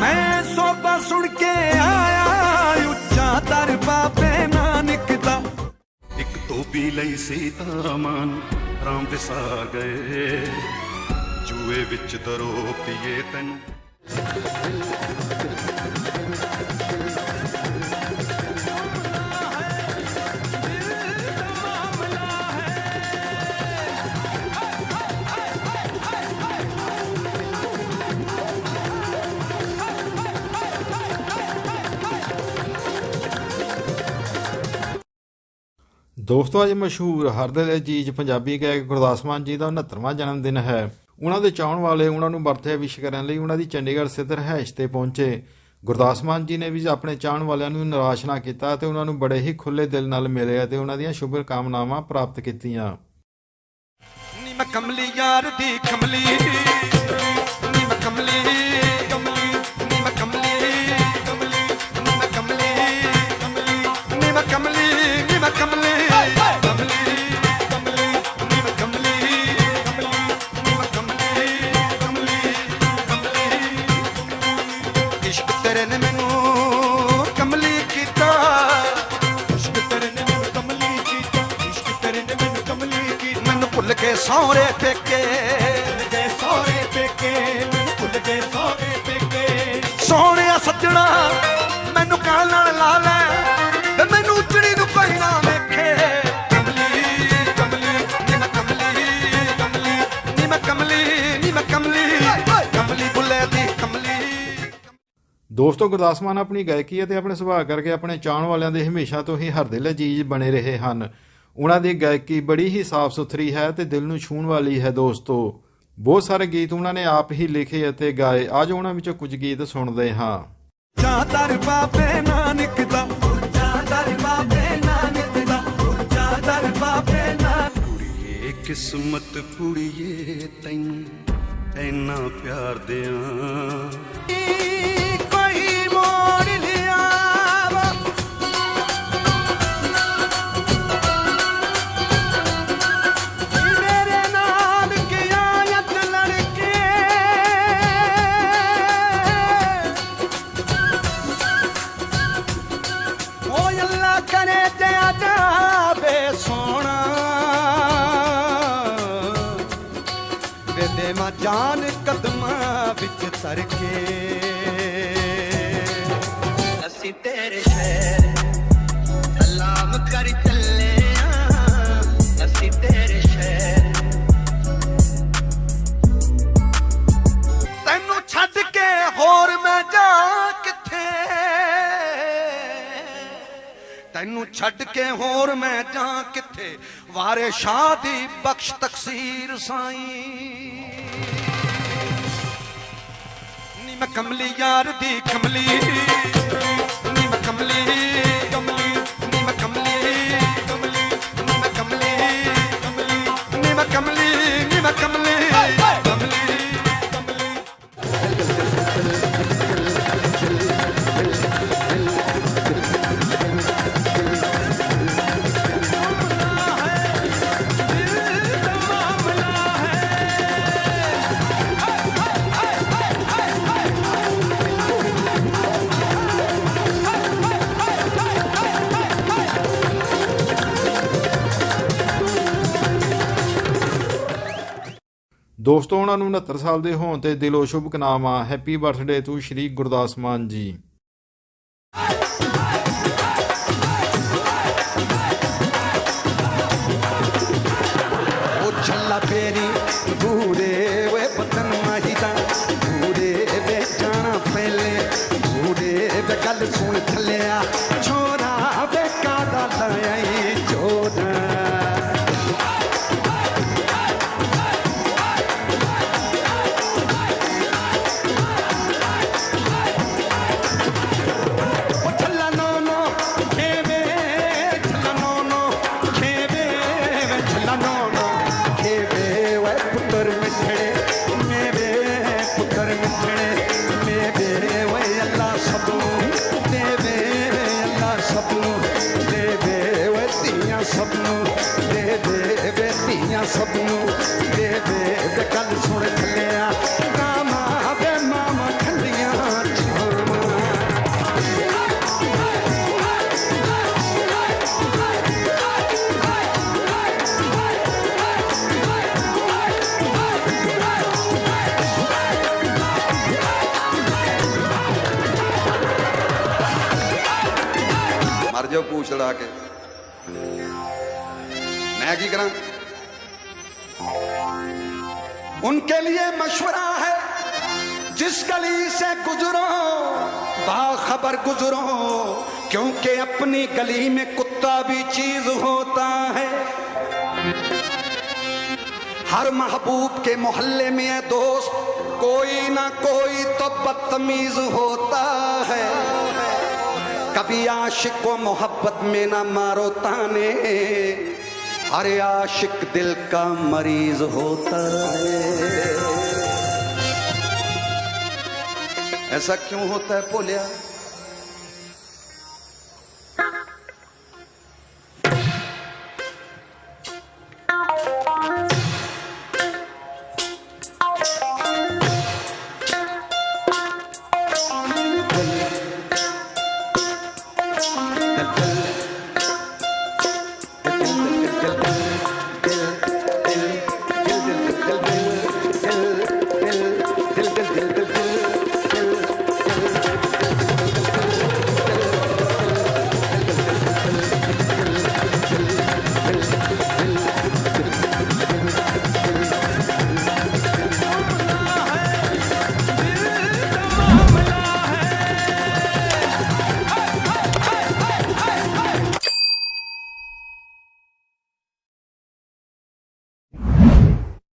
ਮੈਂ ਸੋਭਾ ਸੁਣ ਕੇ ਆਇਆ, ਉੱਚਾ ਦਰ ਬਾਬੇ ਨਾਨਕ ਦਾ। ਇੱਕ ਤੋਬੀ ਲਈ ਸੀਤਾ ਮਾਨ ਰਾਮ ਵਿਸਾ ਗਏ ਜੂਏ ਵਿੱਚ ਦਰੋ ਪੀਏ ਤੈਨੂੰ। ਦੋਸਤੋ, ਅੱਜ ਮਸ਼ਹੂਰ ਹਰਦਿਲ ਅਜੀਜ਼ ਪੰਜਾਬੀ ਗਾਇਕ ਗੁਰਦਾਸ ਮਾਨ ਜੀ ਦਾ 69ਵਾਂ ਜਨਮ ਦਿਨ ਹੈ। ਉਹਨਾਂ ਦੇ ਚਾਹਣ ਵਾਲੇ, ਉਹਨਾਂ ਨੂੰ ਬਰਥਡੇ ਵਿਸ਼ ਕਰਨ ਲਈ ਉਹਨਾਂ ਦੀ ਚੰਡੀਗੜ੍ਹ ਸਥਿਤ ਰਹਿائش ਤੇ ਪਹੁੰਚੇ। ਗੁਰਦਾਸ ਮਾਨ ਜੀ ਨੇ ਵੀ ਆਪਣੇ ਚਾਹਣ ਵਾਲਿਆਂ ਨੂੰ ਨਿਰਾਸ਼ ਨਾ ਕੀਤਾ ਤੇ ਉਹਨਾਂ ਨੂੰ ਬੜੇ ਹੀ ਖੁੱਲੇ ਦਿਲ ਨਾਲ ਮਿਲੇ ਅਤੇ ਉਹਨਾਂ ਦੀਆਂ ਸ਼ੁਭ ਕਾਮਨਾਵਾਂ ਪ੍ਰਾਪਤ ਕੀਤੀਆਂ। ਨੀ ਮੈਂ ਕਮਲੀ ਯਾਰ ਦੀ ਕਮਲੀ। ਕਮਲੀ ਮੈਨੂੰ ਕਮਲੀ ਕੀਤਾ। ਇਸ਼ਕ ਤੇਰੇ ਨੇ ਮੈਨੂੰ ਕਮਲੀ ਕੀਤਾ। ਇਸ਼ਕ ਤੇਰੇ ਨੇ ਮੈਨੂੰ ਕਮਲੀ ਕੀਤਾ। ਮੈਨੂੰ ਭੁੱਲ ਕੇ ਸਹੁਰੇ ਪੇਕੇ। ਭੁੱਲ ਗਏ ਸਹੁਰੇ ਪੇਕੇ। ਮੈਨੂੰ ਭੁੱਲ ਕੇ ਸਹੁਰੇ ਪੇਕੇ। ਸੋਹਣਿਆ ਸੱਜਣਾ, ਮੈਨੂੰ ਕਾਲ ਨਾਲ ਲਾ ਲੈ। ਦੋਸਤੋ ਗੁਰਦਾਸ ਮਾਨ ਆਪਣੀ ਗਾਇਕੀ ਅਤੇ ਆਪਣੇ ਸੁਭਾਅ ਕਰਕੇ ਆਪਣੇ ਚਾਹਣ ਵਾਲਿਆਂ ਦੇ ਹਮੇਸ਼ਾ ਤੋਂ ਹੀ ਹਰਦਿਲ ਅਜੀਜ਼ ਬਣੇ ਰਹੇ ਹਨ। ਉਹਨਾਂ ਦੀ ਗਾਇਕੀ ਬੜੀ ਹੀ ਸਾਫ਼ ਸੁਥਰੀ ਹੈ ਤੇ ਦਿਲ ਨੂੰ ਛੂਹਣ ਵਾਲੀ ਹੈ ਦੋਸਤੋ। ਬਹੁਤ ਸਾਰੇ ਗੀਤ ਉਹਨਾਂ ਨੇ ਆਪ ਹੀ ਲਿਖੇ ਅਤੇ ਗਾਏ। ਅੱਜ ਉਹਨਾਂ ਵਿੱਚੋਂ ਕੁਝ ਗੀਤ ਸੁਣਦੇ ਹਾਂ। ਚਾਦਰ ਬਾਬੇ ਨਾਨਕ ਦਾ। ਚਾਦਰ ਬਾਬੇ ਨਾਨਕ ਦਾ। ਚਾਦਰ ਬਾਬੇ ਨਾਨਕ ਕੁੜੀਏ ਕਿਸਮਤ ਕੁੜੀਏ ਤੈਨੂੰ ਐਨਾ ਪਿਆਰ ਦਿਆਂ। ਕਰੇ ਤੇ ਆਜਾਵੇ ਸੋਣਾ ਵੇ ਮਾ ਜਾਨ ਕਦਮਾਂ ਵਿੱਚ ਤਰ ਕੇ ਅਸੀਂ ਤੇਰੇ ਸ਼ਹਿਰ, ਸਲਾਮ ਕਰ ਤੈਨੂੰ ਛੱਡ ਕੇ ਹੋਰ ਮੈਂ ਜਾ ਕਿੱਥੇ? ਵਾਰੇ ਸ਼ਾਹ ਦੀ ਬਖਸ਼ ਤਕਸੀਰ ਸਾਈਂ। ਨੀ ਮੈਂ ਕਮਲੀ ਯਾਰ ਦੀ ਕਮਲੀ। ਦੋਸਤੋ, ਉਹਨਾਂ ਨੂੰ 69 ਸਾਲ ਦੇ ਹੋਣ ਤੇ ਦਿਲੋਂ ਸ਼ੁਭਕਾਮਨਾਵਾਂ happy birthday to Shri Gurdas Maan ji. पूछ चढ़ा के। मैं की करा? उनके लिए मशवरा है, जिस गली से गुजरो, बाखबर गुजरो, क्योंकि अपनी गली में कुत्ता भी चीज़ होता है। हर महबूब के मोहल्ले में है दोस्त, कोई ना कोई तो बदतमीज होता है। कभी आशिक को मोहब्बत में ना मारो ताने। अरे आशिक दिल का मरीज़ होता है। ऐसा क्यों होता है बोलिया the